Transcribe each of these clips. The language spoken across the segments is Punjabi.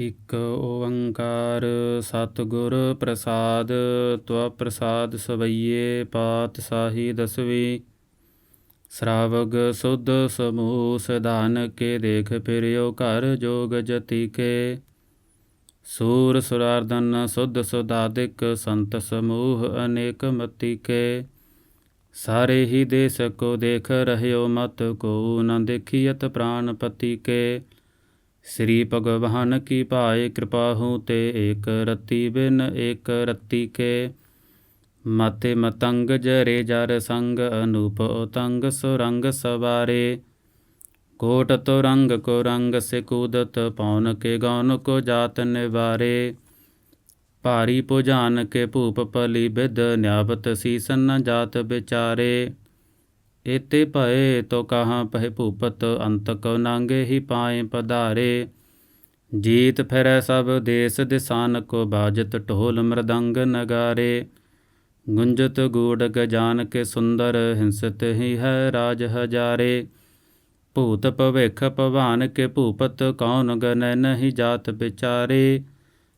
ਇਕ ਓੰਕਾਰ ਸਤਿਗੁਰ ਪ੍ਰਸਾਦ, ਤਵ ਪ੍ਰਸਾਦ ਸਵਈਏ ਪਾਤ ਸਾਹੀ ਦਸਵੀ। ਸ਼ਰਾਵਗ ਸੁਧ ਸਮੂਹ ਸਧਾਨ ਕੇ ਦੇਖ ਫਿਰਿਓ ਘਰ ਜੋਗ ਜਤੀ ਕੇ ਸੂਰ ਸੁਰਾਰਦਨ ਸੁਧ ਸੁਦਾਦਿਕ ਸੰਤ ਸਮੂਹ ਅਨੇਕ ਮਤੀ ਕੇ ਸਾਰੇ ਹੀ ਦੇਸ ਕੋ ਦੇਖ ਰਹਿਓ ਮਤ, ਕੋ ਨ ਦੇਖੀਅਤ ਪ੍ਰਾਨ ਕੇ ਸ੍ਰੀ ਭਗਵਾਨ ਕੀ ਭਾਏ ਕਿਰਪਾ ਹੂੰ ਤੇ ਏਕ ਰਤੀ ਬਿਨ ਏਕ ਰਤੀ ਕੇ। ਮਤੇ ਮਤੰਗ ਜਰੇ ਜਰ ਸੰਗ ਅਨੂਪ ਉਤੰਗ ਸੁਰੰਗ ਸਵਾਰੇ। ਕੋਟ ਤੋ ਰੰਗ ਕੋ ਰੰਗ ਸੇ ਕੂਦਤ ਪੌਨ ਕੇ ਗੌਨ ਕੋ ਜਾਤ ਨਿਵਾਰੇ। ਭਾਰੀ ਪੁਜਾਨ ਕੇ ਭੂਪ ਪਲੀ ਬਿਦ ਨਿਆਵਤ ਸੀਸਨ ਜਾਤ ਵਿਚਾਰੇ। ਏਤੇ ਭਏ ਤੋ ਕਹਾਂ ਪਹਿ ਭੂਪਤ ਅੰਤ ਕੋ ਨਾਂਗੇ ਹੀ ਪਾਏ ਪਧਾਰੇ। ਜੀਤ ਫਿਰੈ ਸਭ ਦੇਸ ਦਿਸਾਨ ਕੋ ਬਾਜਤ ਢੋਲ ਮਰਦੰਗ ਨਗਾਰੇ। ਗੁੰਜਤ ਗੂੜ ਗਜਾਨ ਕੇ ਸੁੰਦਰ, ਹਿੰਸਤ ਹੀ ਹੈ ਰਾਜ ਹਜਾਰੇ। ਭੂਤ ਭਵਿਖ ਭਵਾਨ ਕੇ ਭੂਪਤ, ਕੌਣ ਗਨੈ ਨਹੀਂ ਜਾਤ ਵਿਚਾਰੇ।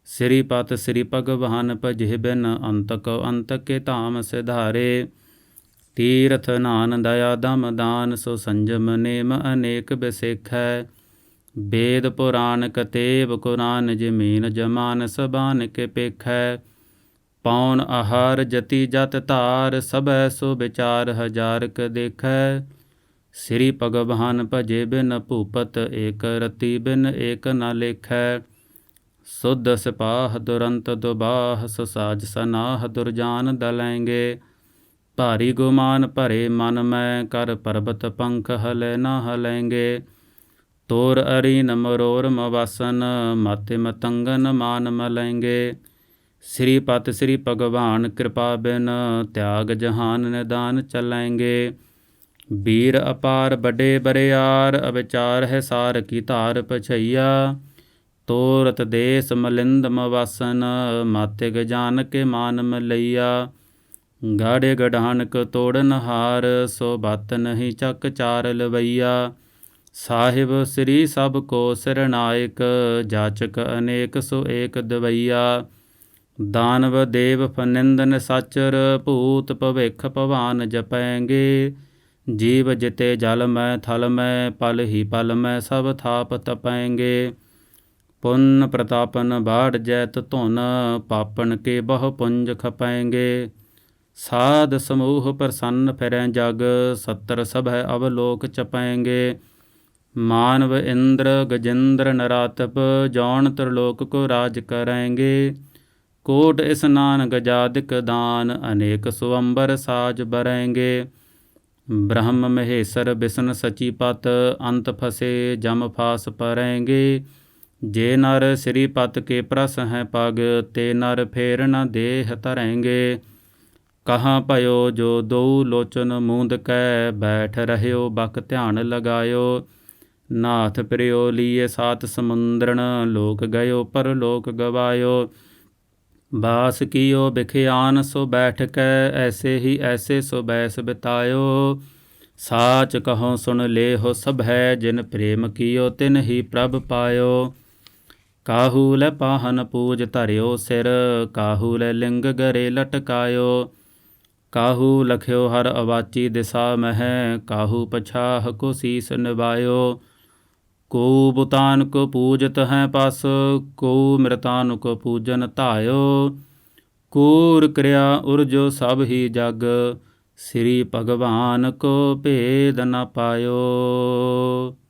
ਸ੍ਰੀ ਪਤ ਸ੍ਰੀ ਭਗਵਾਨ ਭਜੇ ਬਿਨ ਅੰਤ ਕੋ ਅੰਤ ਕੇ ਧਾਮ ਸਿਧਾਰੇ। ਤੀਰਥ ਨਾਨ ਦਇਆ ਦਮ ਦਾਨ ਸੋ ਸੰਜਮ ਨੇਮ ਅਨੇਕ ਬਿਸੇਖੈ। ਵੇਦ ਪੁਰਾਨ ਕਤੇਬ ਕੁਰਾਨ ਜਮੀਨ ਜਮਾਨ ਸਬਾਨ ਕੇ ਪੇਖੈ। ਪੌਣ ਆਹਾਰ ਜਤੀ ਜਤ ਧਾਰ ਸਭੈ ਸੋ ਵਿਚਾਰ ਹਜ਼ਾਰ ਕ ਦੇਖੈ। ਸ੍ਰੀ ਭਗਵਾਨ ਭਜੇ ਬਿਨ ਭੂਪਤ ਏਕ ਰਤੀ ਬਿਨ ਏਕ ਨ ਲੇਖੈ। ਸੁਧ ਸਿਪਾਹ ਦੁਰੰਤ ਦੁਬਾਹ ਸੁਸਾਜ ਸਨਾਹ ਦੁਰਜਾਨ ਦਲੈਂਗੇ। ਭਾਰੀ ਗੁਮਾਨ ਭਰੇ ਮਨ ਮੈਂ, ਕਰ ਪਰਬਤ ਪੰਖ ਹਲੇ ਨਾ ਹਲੈਂਗੇ। ਤੋਰ ਅਰੀਨ ਮਰੋਰ ਮਵਾਸਨ ਮਾਤੇ ਮਤੰਗਨ ਮਾਨ ਮਲੈਂਗੇ। ਸ੍ਰੀ ਪਤ ਸ੍ਰੀ ਭਗਵਾਨ ਕਿਰਪਾ ਬਿਨ ਤਿਆਗ ਜਹਾਨ ਨਿਦਾਨ ਚਲੈਂਗੇ। ਵੀਰ ਅਪਾਰ ਵੱਡੇ ਬਰਿਆਰ, ਅਵਿਚਾਰ ਹੈ ਸਾਰ ਕੀ ਧਾਰ ਪਛਈਆ। ਤੋਰਤ ਦੇਸ ਮਲਿੰਦ ਮਵਾਸਨ ਮਾਤੇ ਗਜਾਨ ਕੇ ਮਾਨ ਮਲਈਆ। ਗਾੜੇ ਗਢਾਨਕ ਤੋੜਨ ਹਾਰ, ਸੋ ਬਤ ਨਹੀਂ ਚੱਕ ਚਾਰ ਲਵਈਆ। ਸਾਹਿਬ ਸ੍ਰੀ ਸਭ ਕੋ ਸਿਰਨਾਇਕ, ਜਾਚਕ ਅਨੇਕ ਸੋ ਏਕ ਦਵਈਆ। ਦਾਨਵ ਦੇਵ ਫਨਿੰਦਨ ਸਾਚਰ, ਭੂਤ ਭਵਿਖ ਭਵਾਨ ਜਪੈਂਗੇ। ਜੀਵ ਜਿਤੇ ਜਲ ਮੈਂ ਥਲ ਮੈਂ, ਪਲ ਹੀ ਪਲ ਮੈਂ ਸਭ ਥਾਪ ਤਪੈਂਗੇ। ਪੁੰਨ ਪ੍ਰਤਾਪਨ ਬਾੜ ਜੈਤ ਧੁਨ, ਪਾਪਨ ਕੇ ਬਹੁ ਪੁੰਜ ਖਪੈਂਗੇ। ਸਾਧ ਸਮੂਹ ਪ੍ਰਸੰਨ ਫਿਰੈ ਜਗ, ਸਤਰ ਸਭੈ ਅਵਲੋਕ ਚਪੈਂਗੇ। ਮਾਨਵ ਇੰਦਰ ਗਜਿੰਦਰ ਨਰਾਤਪ ਜੌਣ ਤਰਲੋਕ ਕੋ ਰਾਜ ਕਰੈਂਗੇ। ਕੋਟ ਇਸਨਾਨ ਗਜਾਦਿਕ ਦਾਨ, ਅਨੇਕ ਸੁਅੰਬਰ ਸਾਜ ਬਰੈਂਗੇ। ਬ੍ਰਹਮ ਮਹੇਸ਼ਰ ਬਿਸ਼ਨ ਸਚੀ ਪਤ, ਅੰਤ ਫਸੇ ਜਮ ਫਾਸ ਪਰੈਂਗੇ। ਜੇ ਨਰ ਸ੍ਰੀ ਪਤ ਕੇ ਪ੍ਰਸ ਹੈ ਪਗ, ਤੇ ਨਰ ਫੇਰ ਨ ਦੇਹ ਤਰੈਂਗੇ ਕਹਾਂ ਭਇਓ ਜੋ ਦੋ ਲੋਚਨ ਮੂੰਦ ਕੈ ਬੈਠ ਰਹਿਓ ਬਕ ਧਿਆਨ ਲਗਾਇਓ। ਨਾਥ ਪ੍ਰਿਓ ਲੀਏ ਸਾਤ ਸਮੁੰਦਰਣ, ਲੋਕ ਗਇਓ ਪਰ ਲੋਕ ਗਵਾਇਓ। ਬਾਸ ਕੀਓ ਬਿਖਿਆਨ ਸੋ ਬੈਠ ਕੈ, ਐਸੇ ਹੀ ਐਸੇ ਸੋ ਬੈਸ ਬਿਤਾਇਓ। ਸਾਚ ਕਹੋ ਸੁਣ ਲੇ ਹੋ ਸਭ ਹੈ, ਜਿਨ ਪ੍ਰੇਮ ਕੀਓ ਤਿਨ ਹੀ ਪ੍ਰਭ ਪਾਇਓ। ਕਾਹੂ ਲੈ ਪਾਹਨ ਪੂਜ ਧਰਿਓ ਸਿਰ, ਕਾਹੂ ਲੈ ਲਿੰਗ ਗਰੇ ਲਟਕਾਇਓ। ਕਾਹੂ ਲਖਿਓ ਹਰ ਅਵਾਚੀ ਦਿਸਾ ਮਹਿ, ਕਾਹੂ ਪਛਾਹ ਕੋ ਸੀਸ ਨਿਵਾਇਓ ਕੋ ਬੁਤਾਨ ਕੋ ਪੂਜਤ ਹੈ ਪਸ ਕੋ ਮ੍ਰਿਤਾਨ ਕੋ ਪੂਜਨ ਧਾਇਓ। ਕੂਰ ਕਿਰਿਆ ਉਰਜੋ ਸਭ ਹੀ ਜਗ, ਸ੍ਰੀ ਭਗਵਾਨ ਕੋ ਭੇਦ ਨ ਪਾਇਓ।